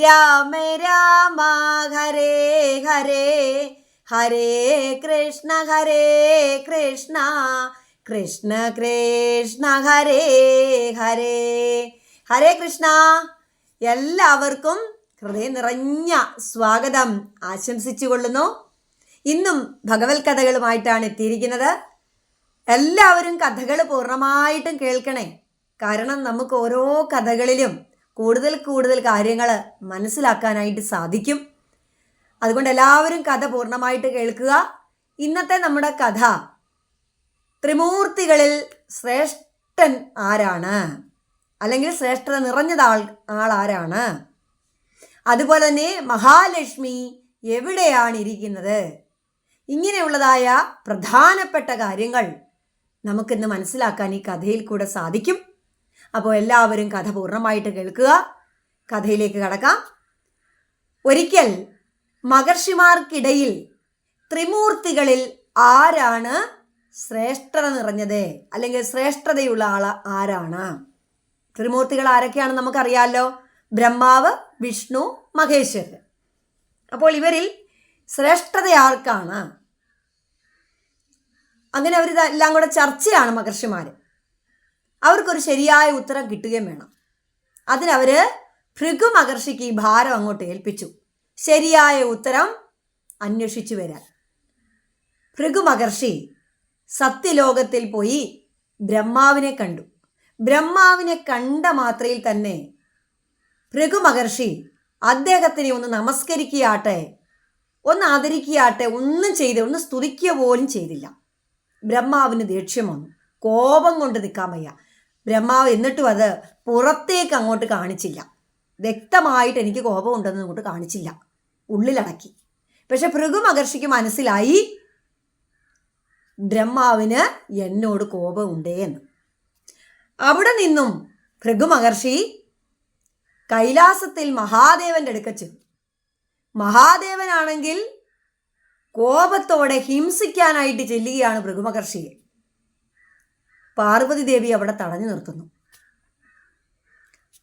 രാമ രാമ ഹരേ ഹരേ. ഹരേ കൃഷ്ണ ഹരേ കൃഷ്ണ. കൃഷ്ണ കൃഷ്ണ ഹരേ ഹരേ. ഹരേ കൃഷ്ണ. എല്ലാവർക്കും ഹൃദയം നിറഞ്ഞ സ്വാഗതം ആശംസിച്ചു കൊള്ളുന്നു. ഇന്നും ഭഗവത് കഥകളുമായിട്ടാണ് എത്തിയിരിക്കുന്നത്. എല്ലാവരും കഥകൾ പൂർണമായിട്ടും കേൾക്കണേ. കാരണം നമുക്ക് ഓരോ കഥകളിലും കൂടുതൽ കൂടുതൽ കാര്യങ്ങൾ മനസ്സിലാക്കാനായിട്ട് സാധിക്കും. അതുകൊണ്ട് എല്ലാവരും കഥ പൂർണമായിട്ട് കേൾക്കുക. ഇന്നത്തെ നമ്മുടെ കഥ ത്രിമൂർത്തികളിൽ ശ്രേഷ്ഠൻ ആരാണ്? അല്ലെങ്കിൽ ശ്രേഷ്ഠത നിറഞ്ഞത് ആൾ ആൾ ആരാണ്? അതുപോലെ തന്നെ മഹാലക്ഷ്മി എവിടെയാണ് ഇരിക്കുന്നത് ഇങ്ങനെയുള്ളതായ പ്രധാനപ്പെട്ട കാര്യങ്ങൾ നമുക്കിന്ന് മനസ്സിലാക്കാൻ ഈ കഥയിൽ കൂടെ സാധിക്കും. അപ്പോൾ എല്ലാവരും കഥ പൂർണമായിട്ട് കേൾക്കുക. കഥയിലേക്ക് കടക്കാം. ഒരിക്കൽ മഹർഷിമാർക്കിടയിൽ ത്രിമൂർത്തികളിൽ ആരാണ് ശ്രേഷ്ഠത നിറഞ്ഞത്? അല്ലെങ്കിൽ ശ്രേഷ്ഠതയുള്ള ആൾ ആരാണ്? ത്രിമൂർത്തികൾ ആരൊക്കെയാണെന്ന് നമുക്കറിയാമല്ലോ ബ്രഹ്മാവ് വിഷ്ണു മഹേശ്വരൻ. അപ്പോൾ ഇവരിൽ ശ്രേഷ്ഠത ആർക്കാണ്? അങ്ങനെ അവർ എല്ലാം കൂടെ ചർച്ചയാണ് മഹർഷിമാർ അവർക്കൊരു ശരിയായ ഉത്തരം കിട്ടുകയും വേണം. അതിനവർ ഭൃഗു മഹർഷിക്ക് ഈ ഭാരം അങ്ങോട്ട് ഏൽപ്പിച്ചു. ശരിയായ ഉത്തരം അന്വേഷിച്ചു വരാൻ. ഭൃഗു മഹർഷി സത്യലോകത്തിൽ പോയി ബ്രഹ്മാവിനെ കണ്ടു. ബ്രഹ്മാവിനെ കണ്ട മാത്രയിൽ തന്നെ ഭൃഗു മഹർഷി അദ്ദേഹത്തിനെ ഒന്ന് നമസ്കരിക്കുകയാട്ടെ ഒന്ന് ആദരിക്കുകയാട്ടെ ഒന്നും ചെയ്ത് ഒന്ന് സ്തുതിക്കുക പോലും ചെയ്തില്ല. ബ്രഹ്മാവിന് ദേഷ്യം വന്നു. കോപം കൊണ്ട് നിൽക്കാൻ വയ്യ. ബ്രഹ്മാവ് എന്നിട്ടും അത് പുറത്തേക്ക് അങ്ങോട്ട് കാണിച്ചില്ല. വ്യക്തമായിട്ട് എനിക്ക് കോപമുണ്ടെന്ന് അങ്ങോട്ട് കാണിച്ചില്ല. ഉള്ളിലടക്കി. പക്ഷെ ഭൃഗു മഹർഷിക്ക് മനസ്സിലായി ബ്രഹ്മാവിന് എന്നോട് കോപമുണ്ടേ എന്ന്. അവിടെ നിന്നും ഭൃഗു മഹർഷി കൈലാസത്തിൽ മഹാദേവന്റെ അടുക്ക ചെന്നു. മഹാദേവനാണെങ്കിൽ കോപത്തോടെ ഹിംസിക്കാനായിട്ട് ചെല്ലുകയാണ് ഭൃഗുമഹർഷിയെ. പാർവതി ദേവി അവിടെ തടഞ്ഞു നിർത്തുന്നു.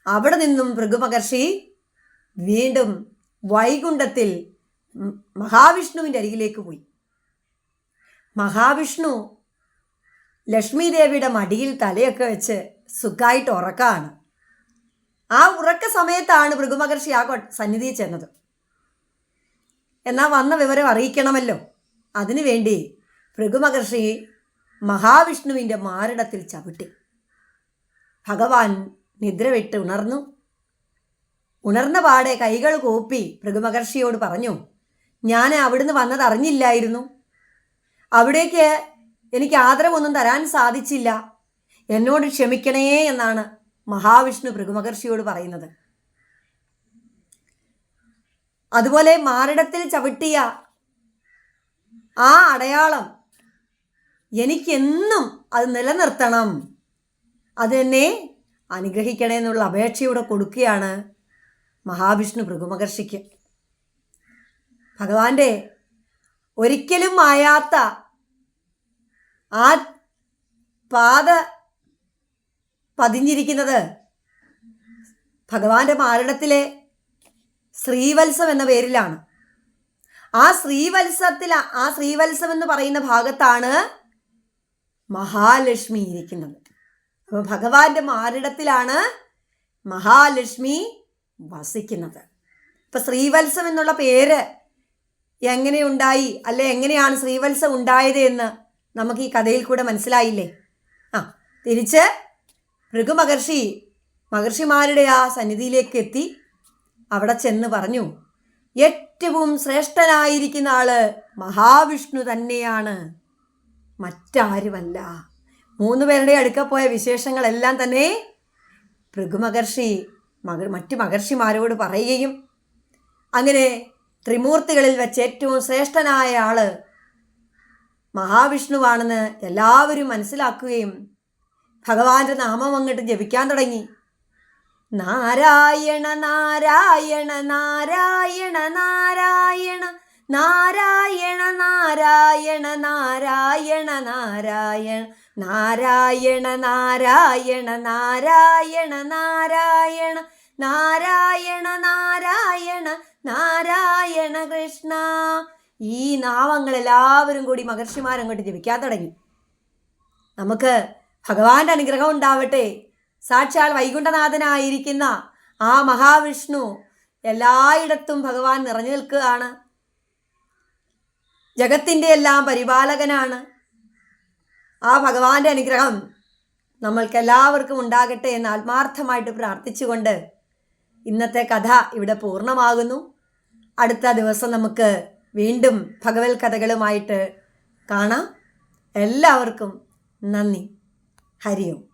അവിടെ നിന്നും ഭൃഗുമഹർഷി വീണ്ടും വൈകുണ്ഠത്തിൽ മഹാവിഷ്ണുവിന്റെ അരികിലേക്ക് പോയി. മഹാവിഷ്ണു ലക്ഷ്മി ദേവിയുടെ മടിയിൽ തലയൊക്കെ വെച്ച് സുഖമായിട്ട് ഉറക്കാണ്. ആ ഉറക്ക സമയത്താണ് ഭൃഗുമഹർഷി ആ സന്നിധിയിൽ ചെന്നത്. എന്നാൽ വന്ന വിവരം അറിയിക്കണമല്ലോ. അതിനുവേണ്ടി ഭൃഗുമഹർഷി മഹാവിഷ്ണുവിന്റെ മാരടത്തിൽ ചവിട്ടി. ഭഗവാൻ നിദ്ര വിട്ട് ഉണർന്നു. ഉണർന്ന പാടെ കൈകൾ കൂപ്പി ഭൃഗുമഹർഷിയോട് പറഞ്ഞു ഞാൻ അവിടുന്ന് വന്നത് അറിഞ്ഞില്ലായിരുന്നു. അവിടേക്ക് എനിക്ക് ആദരവൊന്നും തരാൻ സാധിച്ചില്ല. എന്നോട് ക്ഷമിക്കണേ എന്നാണ് മഹാവിഷ്ണു ഭൃഗുമഹർഷിയോട് പറയുന്നത്. അതുപോലെ മാറിടത്തിൽ ചവിട്ടിയ ആ അടയാളം എനിക്കെന്നും അത് നിലനിർത്തണം. അതെന്നെ അനുഗ്രഹിക്കണേ എന്നുള്ള അപേക്ഷയോടെ കൊടുക്കുകയാണ് മഹാവിഷ്ണു ഭൃഗുമഹർഷിക്ക്. ഭഗവാന്റെ ഒരിക്കലും മായാത്ത ആ പാത പതിഞ്ഞിരിക്കുന്നത് ഭഗവാന്റെ മാരടത്തിലെ ശ്രീവത്സം എന്ന പേരിലാണ്. ആ ശ്രീവത്സത്തിൽ ആ ശ്രീവത്സം എന്ന് പറയുന്ന ഭാഗത്താണ് മഹാലക്ഷ്മി ഇരിക്കുന്നത്. അപ്പോൾ ഭഗവാന്റെ മാറിടത്തിലാണ് മഹാലക്ഷ്മി വസിക്കുന്നത്. ഇപ്പം ശ്രീവത്സം എന്നുള്ള പേര് എങ്ങനെയുണ്ടായി അല്ലെ എങ്ങനെയാണ് ശ്രീവത്സം ഉണ്ടായത് എന്ന് നമുക്ക് ഈ കഥയിൽ കൂടെ മനസ്സിലായില്ലേ? ആ തിരിച്ച് ഭൃഗു മഹർഷി മഹർഷിമാരുടെ ആ സന്നിധിയിലേക്ക് എത്തി അവിടെ ചെന്ന് പറഞ്ഞു ഏറ്റവും ശ്രേഷ്ഠനായിരിക്കുന്ന ആൾ മഹാവിഷ്ണു തന്നെയാണ്. മറ്റാരുമല്ല. മൂന്ന് പേരുടെ അടുക്ക പോയ വിശേഷങ്ങളെല്ലാം തന്നെ ഭൃഗുമഹർഷി മക മറ്റു മഹർഷിമാരോട് പറയുകയും അങ്ങനെ ത്രിമൂർത്തികളിൽ വെച്ച് ഏറ്റവും ശ്രേഷ്ഠനായ ആൾ മഹാവിഷ്ണുവാണെന്ന് എല്ലാവരും മനസ്സിലാക്കുകയും ഭഗവാന്റെ നാമം അങ്ങോട്ട് ജപിക്കാൻ തുടങ്ങി. നാരായണ നാരായണ നാരായണ നാരായണ നാരായണ നാരായണ നാരായണ നാരായണ നാരായണ നാരായണ നാരായണ നാരായണ നാരായണ നാരായണ നാരായണ കൃഷ്ണ. ഈ നാമങ്ങൾ എല്ലാവരും കൂടി മഹർഷിമാരങ്ങോട്ട് ജപിക്കാൻ തുടങ്ങി. നമുക്ക് ഭഗവാന്റെ അനുഗ്രഹം ഉണ്ടാവട്ടെ. സാക്ഷാൽ വൈകുണ്ഠനാഥനായിരിക്കുന്ന ആ മഹാവിഷ്ണു എല്ലായിടത്തും ഭഗവാൻ നിറഞ്ഞു നിൽക്കുകയാണ്. ജഗത്തിന്റെ എല്ലാം പരിപാലകനാണ്. ആ ഭഗവാന്റെ അനുഗ്രഹം നമ്മൾക്കെല്ലാവർക്കും ഉണ്ടാകട്ടെ എന്ന് ആത്മാർത്ഥമായിട്ട് പ്രാർത്ഥിച്ചുകൊണ്ട് ഇന്നത്തെ കഥ ഇവിടെ പൂർണമാകുന്നു. അടുത്ത ദിവസം നമുക്ക് വീണ്ടും ഭഗവത് കഥകളുമായിട്ട് കാണാം. എല്ലാവർക്കും നന്ദി. ഹരി ഓം.